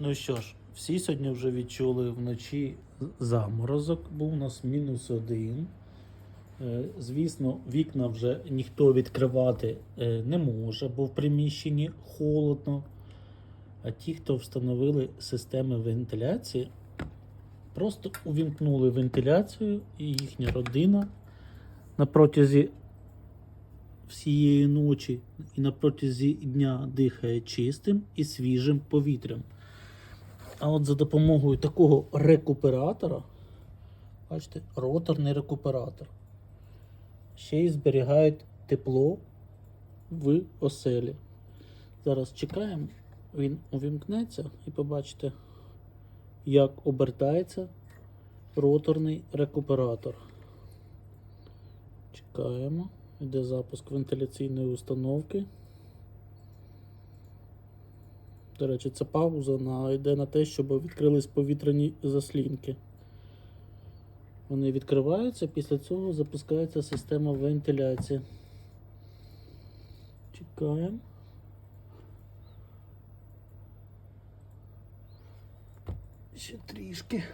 Ну що ж, всі сьогодні вже відчули вночі заморозок, був у нас мінус один. Е, Звісно, вікна вже ніхто відкривати е, не може, бо в приміщенні холодно. А ті, хто встановили системи вентиляції, просто увімкнули вентиляцію і їхня родина на протязі всієї ночі і на протязі дня дихає чистим і свіжим повітрям. А от за допомогою такого рекуператора, бачите, роторний рекуператор, ще й зберігають тепло в оселі. Зараз чекаємо, він увімкнеться і побачите, як обертається роторний рекуператор. Чекаємо. Йде запуск вентиляційної установки. До речі, ця пауза на, йде на те, щоб відкрились повітряні заслінки. Вони відкриваються, після цього запускається система вентиляції. Чекаємо. Ще трішки.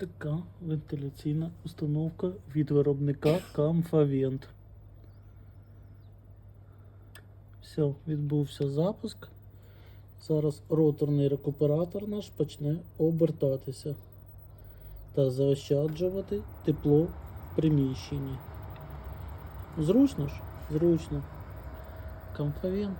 Така вентиляційна установка від виробника Камфавент. Все, відбувся запуск. Зараз роторний рекуператор наш почне обертатися та заощаджувати тепло в приміщенні. Зручно ж? Зручно. Камфавент.